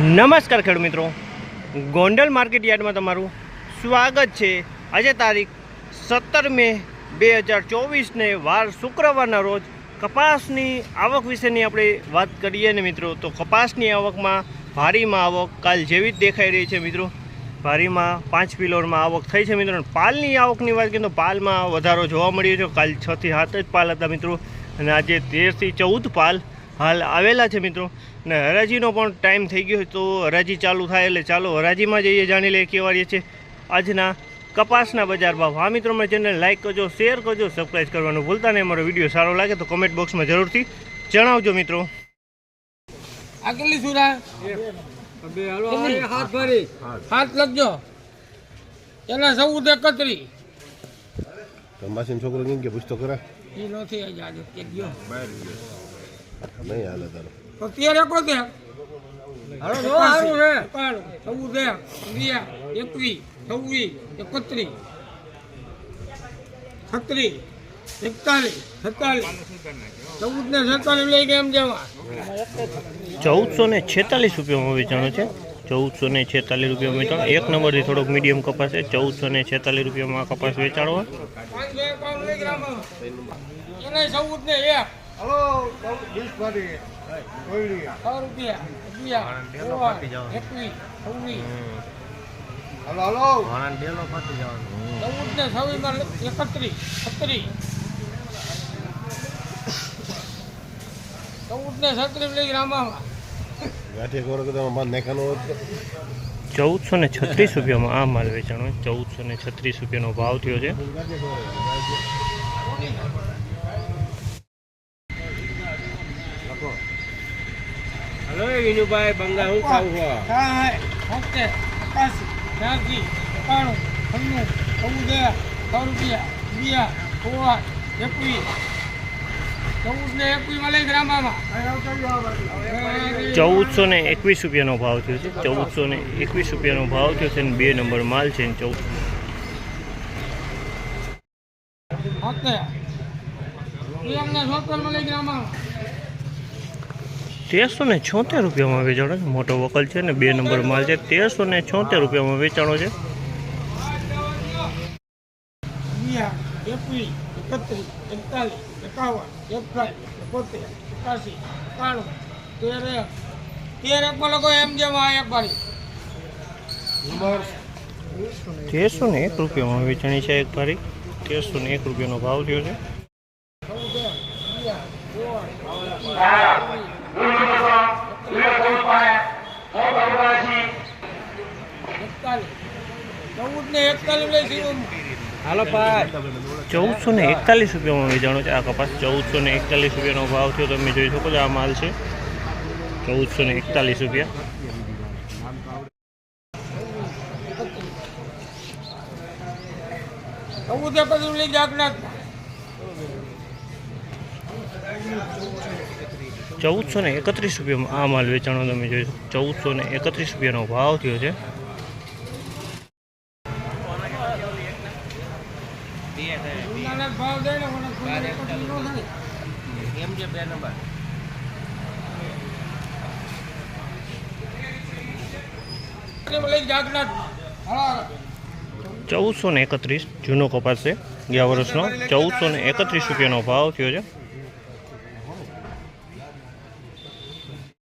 નમસ્કાર ખેડૂત મિત્રો. ગોંડલ માર્કેટ યાર્ડમાં તમારું સ્વાગત છે. આજે તારીખ સત્તર મે બે હજાર ચોવીસને વાર શુક્રવારના રોજ કપાસની આવક વિશેની આપણે વાત કરીએ ને મિત્રો, તો કપાસની આવકમાં ભારીમાં આવક કાલ જેવી જ દેખાઈ રહી છે મિત્રો. ભારીમાં પાંચ પિલોરમાં આવક થઈ છે મિત્રો. પાલની આવકની વાત કરીએ તો પાલમાં વધારો જોવા મળ્યો છે. કાલ છથી સાત જ પાલ હતા મિત્રો. અને આજે તેરથી ચૌદ પાલ હાલ આવેલા છે મિત્રો. ને હરાજીનો પણ ટાઈમ થઈ ગયો તો હરાજી ચાલુ થાય એટલે ચાલો હરાજીમાં જઈએ જાણી લઈએ કેવા રહીએ છે આજના કપાસના બજાર ભાવ. હા મિત્રો મારી ચેનલ લાઈક કરજો શેર કરજો સબસ્ક્રાઈબ કરવાનું ભૂલતા નહીં. અમારો વીડિયો સારો લાગે તો કમેન્ટ બોક્સમાં જરૂરથી જણાવજો મિત્રો. આ સુરા. હાથ ભરી. હાથ લખજો. એના એકત્રી માસીન છોકરો કેમ કે પૂછતો એ નથી આજે ગયો. નહીં હાલે તારો તો તેર એકોતેર એકાશી, એકાણું, ચૌદ એક, અગિયાર, એકવીસ છવ્વીસ એકત્રીસ છત્રીસ એકતાલીસ છેતાલીસ ચૌદ ને છેતાલીસ લઈ ગયા એમ જવા ચૌદસો ને છેતાલીસ રૂપિયામાં વેચાણો છે. ચૌદસો ને છેતાલીસ રૂપિયામાં વેચાણો. એક નંબરથી થોડોક મીડિયમ કપાસ છે. ચૌદસો ને છેતાલીસ રૂપિયામાં કપાસ વેચાણો હોય. પાંચસો એકાવન લઈ ગયા આમાં. એને ચૌદ ને એક છ રૂપિયા અગિયાર સોળ એકવીસ છવ્વીસ. ચૌદ ને છવ્વીસમાં એકત્રીસ છત્રીસ. ચૌદ ને છત્રીસ લઈ રામામાં ચૌદસો ને છત્રીસ રૂપિયામાં આ માલ વેચાણો ચૌદસો ને છત્રીસ રૂપિયાનો ભાવ થયો છે. હલો વિનુભાઈ બંગા હું ખાવું છો હા ઓકે એકાસી ત્યાંસી એકાણું છન્નું ચૌદ છ રૂપિયા બીયા સોળ એકવીસ ચૌદ ને એકવીસ મળે ગ્રામામાં ચૌદસો ને એકવીસ રૂપિયાનો ભાવ થયો છે. ચૌદસો ને એકવીસ રૂપિયાનો ભાવ થયો છે અને બે નંબર માલ છે ને ચૌદ સિત્તેર એમને સોતેર તેરસો ને છોતેર રૂપિયામાં વેચાણો છે મોટો વકલ છે ને બે નંબર માલ છે તેરસો ને છોતેર રૂપિયામાં વેચાણો છે તેરસો ને એક રૂપિયામાં વેચાણી છે એક ભારી તેરસો ને એક રૂપિયાનો ભાવ થયો છે ચૌદસો ને એકતાલીસ રૂપિયામાં વેચાણો છે આ કપાસ. ચૌદસો ને એકતાલીસ રૂપિયાનો ભાવ થયો, તમે જોઈ શકો છો આ માલ છે. ચૌદસો ને એકતાલીસ રૂપિયા. ચૌદ પછી લઈ જાગનાથ ચૌદસો ને એકત્રીસ રૂપિયામાં આ માલ વેચાણો તમે જોઈ ચૌદસો ને એકત્રીસ રૂપિયાનો ભાવ થયો છે. ચૌદસો ને એકત્રીસ, જૂનો કપાસ છે, ગયા વર્ષનો. ચૌદસો ને એકત્રીસ રૂપિયાનો ભાવ થયો છે.